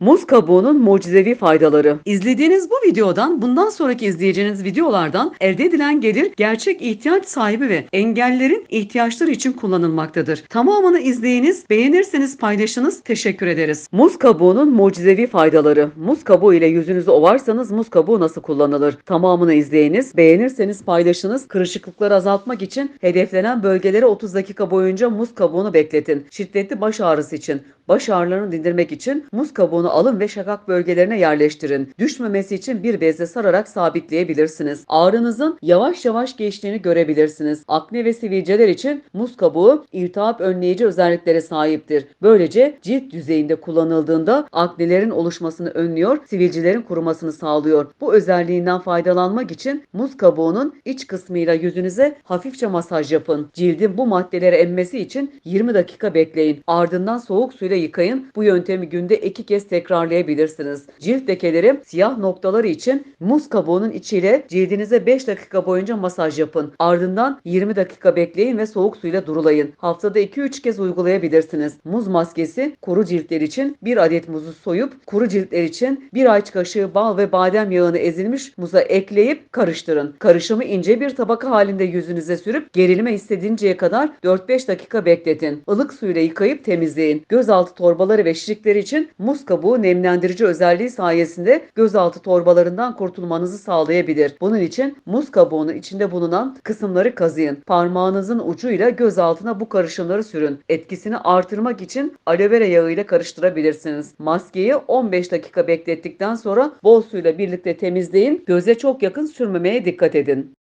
Muz kabuğunun mucizevi faydaları. İzlediğiniz bu videodan bundan sonraki izleyeceğiniz videolardan elde edilen gelir gerçek ihtiyaç sahibi ve engellerin ihtiyaçları için kullanılmaktadır. Tamamını izleyiniz, beğenirseniz paylaşınız, teşekkür ederiz. Muz kabuğunun mucizevi faydaları. Muz kabuğu ile yüzünüzü ovarsanız muz kabuğu nasıl kullanılır? Tamamını izleyiniz, beğenirseniz paylaşınız. Kırışıklıkları azaltmak için hedeflenen bölgelere 30 dakika boyunca muz kabuğunu bekletin. Şiddetli baş ağrısı için, baş ağrılarını dindirmek için muz kabuğunu alın ve şakak bölgelerine yerleştirin. Düşmemesi için bir bezle sararak sabitleyebilirsiniz. Ağrınızın yavaş yavaş geçtiğini görebilirsiniz. Akne ve sivilceler için muz kabuğu iltihap önleyici özelliklere sahiptir. Böylece cilt yüzeyinde kullanıldığında aknelerin oluşmasını önlüyor, sivilcelerin kurumasını sağlıyor. Bu özelliğinden faydalanmak için muz kabuğunun iç kısmıyla yüzünüze hafifçe masaj yapın. Cildin bu maddeleri emmesi için 20 dakika bekleyin. Ardından soğuk suyla yıkayın. Bu yöntemi günde iki kez tekrarlayabilirsiniz. Cilt lekeleri, siyah noktaları için muz kabuğunun içiyle cildinize 5 dakika boyunca masaj yapın. Ardından 20 dakika bekleyin ve soğuk suyla durulayın. Haftada 2-3 kez uygulayabilirsiniz. Muz maskesi kuru ciltler için bir adet muzu soyup kuru ciltler için bir ayç kaşığı bal ve badem yağını ezilmiş muza ekleyip karıştırın. Karışımı ince bir tabaka halinde yüzünüze sürüp gerilme hissedinceye kadar 4-5 dakika bekletin. Ilık suyla yıkayıp temizleyin. Gözaltı torbaları ve şişlikleri için muz kabuğu nemlendirici özelliği sayesinde gözaltı torbalarından kurtulmanızı sağlayabilir. Bunun için muz kabuğunun içinde bulunan kısımları kazıyın. Parmağınızın ucuyla göz altına bu karışımları sürün. Etkisini artırmak için aloe vera yağı ile karıştırabilirsiniz. Maskeyi 15 dakika beklettikten sonra bol suyla birlikte temizleyin. Göze çok yakın sürmemeye dikkat edin.